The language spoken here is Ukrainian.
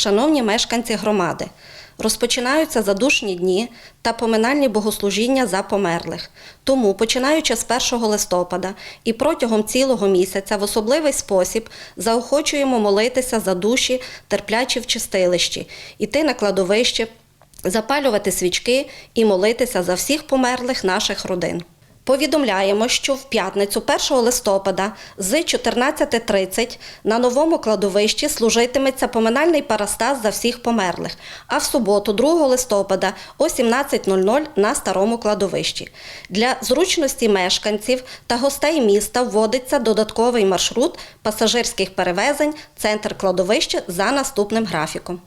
Шановні мешканці громади, розпочинаються задушні дні та поминальні богослужіння за померлих. Тому, починаючи з 1 листопада і протягом цілого місяця, в особливий спосіб заохочуємо молитися за душі, терплячі в чистилищі, іти на кладовище, запалювати свічки і молитися за всіх померлих наших родин. Повідомляємо, що в п'ятницю 1 листопада з 14.30 на новому кладовищі служитиметься поминальний парастас за всіх померлих, а в суботу, 2 листопада о 17.00 на старому кладовищі. Для зручності мешканців та гостей міста вводиться додатковий маршрут пасажирських перевезень центр кладовища за наступним графіком.